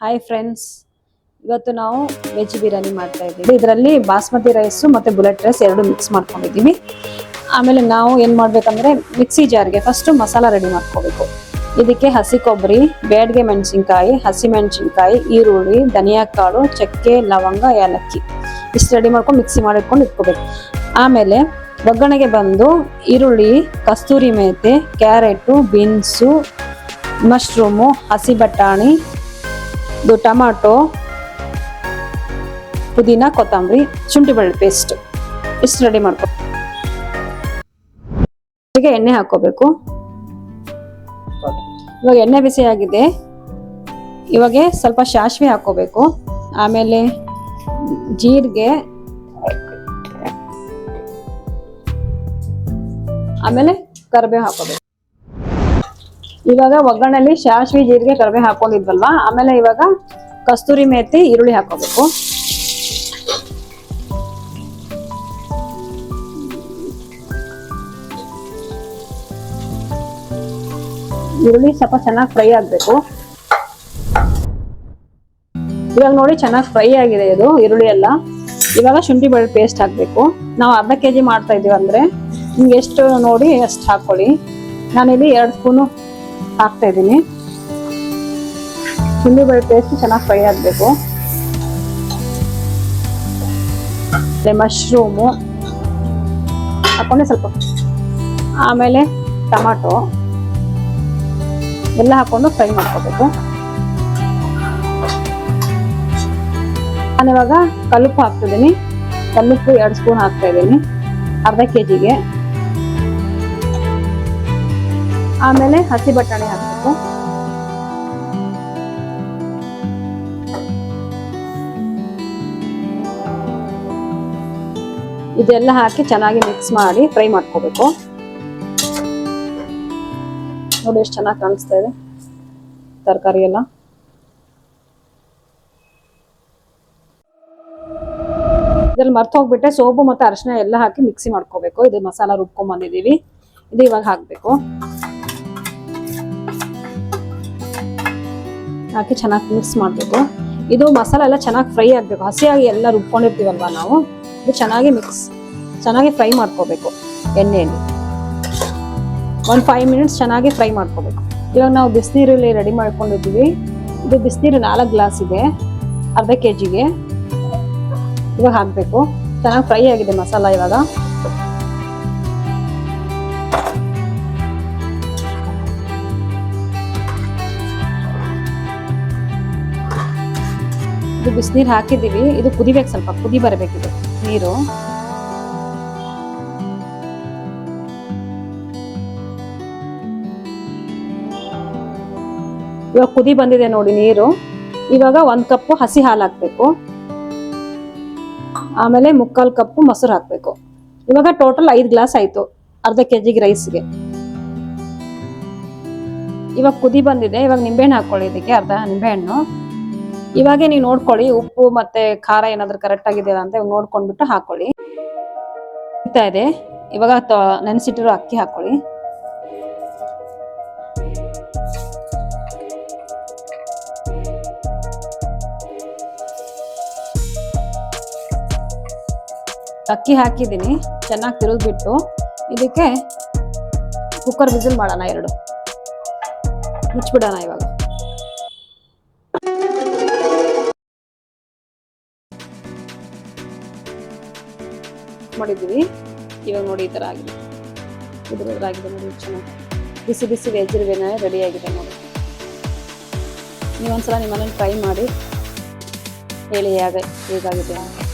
Hi friends ಇವತ್ತು ನಾವು veg biryani ಮಾಡ್ತಾ ಇದ್ದೀವಿ. ಇದರಲ್ಲಿ ಬಾಸ್ಮತಿ ರೈಸ್ ಮತ್ತೆ ಬುಲೆಟ್ ರೈಸ್ ಎರಡು ಮಿಕ್ಸ್ ಮಾಡ್ಕೊಂಡಿದ್ದೀವಿ. ಆಮೇಲೆ ನಾವು ಏನು ಮಾಡಬೇಕಂದ್ರೆ ಮಿಕ್ಸಿ ಜಾರ್ಗೆ ಫಸ್ಟ್ ಮಸಾಲ ರೆಡಿ ಮಾಡ್ಕೋಬೇಕು. ಇದಕ್ಕೆ ಹಸಿ ಕೊಬ್ಬರಿ, ಬೇಡ್ಗೆ ಮೆಣಸಿನ್ಕಾಯಿ, ಹಸಿ ಮೆಣಸಿನ್ಕಾಯಿ, ಈರುಳ್ಳಿ, ಧನಿಯಾ ಕಾಳು, ಚಕ್ಕೆ, ಲವಂಗ, ಏಲಕ್ಕಿ. ಇಷ್ಟು ರೆಡಿ ಮಾಡ್ಕೊಂಡು ಮಿಕ್ಸಿ ಮಾಡಿಟ್ಕೊಂಡು ಇಟ್ಕೋಬೇಕು. ಆಮೇಲೆ ಒಗ್ಗರಣೆಗೆ ಬಂದು ಈರುಳ್ಳಿ, ಕಸ್ತೂರಿ ಮೇತೆ, ಕ್ಯಾರೆಟು, ಬೀನ್ಸು, ಮಶ್ರೂಮು, ಹಸಿ ಬಟಾಣಿ ಇದು ಟಮಾಟೊ, ಪುದೀನ, ಕೊತ್ತಂಬರಿ, ಶುಂಠಿ ಬೆಳ್ಳುಳ್ಳಿ ಪೇಸ್ಟ್ ಇಷ್ಟು ರೆಡಿ ಮಾಡ್ಕೊ ಎಣ್ಣೆ ಹಾಕೋಬೇಕು ಇವಾಗ ಎಣ್ಣೆ ಬಿಸಿ ಆಗಿದೆ. ಇವಾಗ ಸ್ವಲ್ಪ ಸಾಸಿವೆ ಹಾಕೋಬೇಕು ಆಮೇಲೆ ಜೀರಿಗೆ. ಆಮೇಲೆ ಕರಿಬೇವು ಹಾಕೋಬೇಕು ಇವಾಗ ಒಗ್ಗರಣೆಲಿ ಸಾಸಿವೆ ಜೀರಿಗೆ ಕರಿಬೇವು ಹಾಕೊಂಡಿದ್ವಲ್ವಾ? ಆಮೇಲೆ ಇವಾಗ ಕಸ್ತೂರಿ ಮೇತಿ ಈರುಳ್ಳಿ ಹಾಕೋಬೇಕು. ಈರುಳ್ಳಿ ಸ್ವಲ್ಪ ಚೆನ್ನಾಗಿ ಫ್ರೈ ಆಗಬೇಕು. ಇವಾಗ ನೋಡಿ ಚೆನ್ನಾಗಿ ಫ್ರೈ ಆಗಿದೆ ಇದು, ಈರುಳ್ಳಿ ಎಲ್ಲ. ಇವಾಗ ಶುಂಠಿ ಬೆಳ್ಳುಳ್ಳಿ ಪೇಸ್ಟ್ ಹಾಕಬೇಕು. ನಾವು ಅರ್ಧ ಕೆ ಜಿ ಮಾಡ್ತಾ ಇದೀವಿ ಅಂದ್ರೆ ನಿಮ್ಗೆ ಎಷ್ಟು ನೋಡಿ ಅಷ್ಟು ಹಾಕೊಳ್ಳಿ. ನಾನಿಲ್ಲಿ ಎರಡು ಸ್ಪೂನು ಹಾಕ್ತಾ ಇದ್ದೀನಿ. ಬೆಳ್ಳುಳ್ಳಿ ಪೇಸ್ಟ್ ಚೆನ್ನಾಗಿ ಫ್ರೈ ಆಗಬೇಕು. ಮಶ್ರೂಮು ಹಾಕೊಂಡೆ ಸ್ವಲ್ಪ. ಆಮೇಲೆ ಟಮಾಟೊ. ಎಲ್ಲ ಹಾಕೊಂಡು ಫ್ರೈ ಮಾಡ್ಕೋಬೇಕು. ನಾನು ಇವಾಗ ಕಲ್ಲುಪ್ಪು ಹಾಕ್ತಿದ್ದೀನಿ ಕಲ್ಲುಪ್ಪು ಎರಡು ಸ್ಪೂನ್ ಹಾಕ್ತಾ ಇದ್ದೀನಿ. ಅರ್ಧ ಕೆ ಜಿಗೆ ಆಮೇಲೆ ಹಸಿ ಬಟಾಣಿ ಹಾಕಬೇಕು. ಇದೆಲ್ಲ ಹಾಕಿ ಚೆನ್ನಾಗಿ ಮಿಕ್ಸ್ ಮಾಡಿ ಫ್ರೈ ಮಾಡ್ಕೋಬೇಕು. ನೋಡಿ ಎಷ್ಟು ಚೆನ್ನಾಗಿ ಕಾಣಿಸ್ತಾ ಇದೆ. ತರಕಾರಿ ಎಲ್ಲ. ಇದ್ರಲ್ಲಿ ಮರ್ತು ಹೋಗ್ಬಿಟ್ಟೆ ಸೋಪು ಮತ್ತೆ ಅರಿಶಿನ ಎಲ್ಲ ಹಾಕಿ ಮಿಕ್ಸಿ ಮಾಡ್ಕೋಬೇಕು. ಇದು ಮಸಾಲ ರುಬ್ಕೊಂಡ್ ಬಂದಿದೀವಿ ಇದು ಇವಾಗ ಹಾಕ್ಬೇಕು. ಹಾಕಿ ಚೆನ್ನಾಗಿ ಮಿಕ್ಸ್ ಮಾಡಬೇಕು. ಇದು ಮಸಾಲೆ ಎಲ್ಲ ಚೆನ್ನಾಗಿ ಫ್ರೈ ಆಗಬೇಕು. ಹಸಿಯಾಗಿ ಎಲ್ಲ ರುಬ್ಕೊಂಡಿರ್ತೀವಲ್ವ ನಾವು? ಇದು ಚೆನ್ನಾಗಿ ಮಿಕ್ಸ್ ಚೆನ್ನಾಗಿ ಫ್ರೈ ಮಾಡ್ಕೋಬೇಕು ಎಣ್ಣೆಯಲ್ಲಿ. ಒಂದು ಫೈವ್ ಮಿನಿಟ್ಸ್ ಚೆನ್ನಾಗಿ ಫ್ರೈ ಮಾಡ್ಕೋಬೇಕು. ಇವಾಗ ನಾವು ಬಿಸಿನೀರಲ್ಲಿ ರೆಡಿ ಮಾಡ್ಕೊಂಡಿದ್ದೀವಿ. ಇದು ಬಿಸಿನೀರು ನಾಲ್ಕು ಗ್ಲಾಸ್ ಇದೆ, ಅರ್ಧ ಕೆ ಜಿಗೆ ಇವಾಗ ಹಾಕಬೇಕು. ಚೆನ್ನಾಗಿ ಫ್ರೈ ಆಗಿದೆ ಮಸಾಲ ಇವಾಗ. ಬಿಸಿನೀರು ಹಾಕಿದ್ದೀವಿ. ಇದು ಕುದಿಬೇಕು ಸ್ವಲ್ಪ, ಕುದಿ ಬರಬೇಕಿದೆ. ನೀರು. ಇವಾಗ ಕುದಿ ಬಂದಿದೆ ನೋಡಿ ನೀರು. ಇವಾಗ ಒಂದ್ ಕಪ್ಪು ಹಸಿ ಹಾಲು ಹಾಕ್ಬೇಕು. ಆಮೇಲೆ ಮುಕ್ಕಾಲು ಕಪ್ಪು ಮೊಸರು ಹಾಕ್ಬೇಕು. ಇವಾಗ ಟೋಟಲ್ ಐದು ಗ್ಲಾಸ್ ಆಯ್ತು, ಅರ್ಧ ಕೆ ಜಿಗೆ ರೈಸ್ಗೆ. ಇವಾಗ ಕುದಿ ಬಂದಿದೆ. ಇವಾಗ ನಿಂಬೆಹಣ್ಣು ಹಾಕೊಳ್ಳಿ, ಇದಕ್ಕೆ ಅರ್ಧ ನಿಂಬೆಹಣ್ಣು. ಇವಾಗೆ ನೀವು ನೋಡ್ಕೊಳ್ಳಿ, ಉಪ್ಪು ಮತ್ತೆ ಖಾರ ಏನಾದ್ರೂ ಕರೆಕ್ಟ್ ಆಗಿದೆಯಾ ಅಂತ ನೋಡ್ಕೊಂಡ್ಬಿಟ್ಟು ಹಾಕೊಳ್ಳಿ. ಇದೆ. ಇವಾಗ ನೆನೆಸಿಟ್ಟಿರೋ ಅಕ್ಕಿ ಹಾಕೊಳ್ಳಿ. ಅಕ್ಕಿ ಹಾಕಿದ್ದೀನಿ, ಚೆನ್ನಾಗಿ ತಿರುಗಿಬಿಟ್ಟು. ಇದಕ್ಕೆ ಕುಕ್ಕರ್ ವಿಸಿಲ್ ಮಾಡೋಣ ಎರಡು. ಮುಚ್ಚಿಬಿಡೋಣ ಇವಾಗ. ಮಾಡಿದ್ದೀವಿ. ಇವಾಗ ನೋಡಿ ಈ ಥರ ಆಗಿದೆ. ಉದುರಾಗಿದೆ ನೋಡಿ ಚೆನ್ನಾಗಿ ಬಿಸಿ ಬಿಸಿ ವೆಜ್ ರೆಡಿ ಆಗಿದೆ ನೋಡಿ. ನೀವೊಂದ್ಸಲ ನಿಮ್ಮ ಮನೇಲಿ ಟ್ರೈ ಮಾಡಿ. ಹೇಳಿ ಹೇಗೆ ಹೇಗಾಗಿದೆ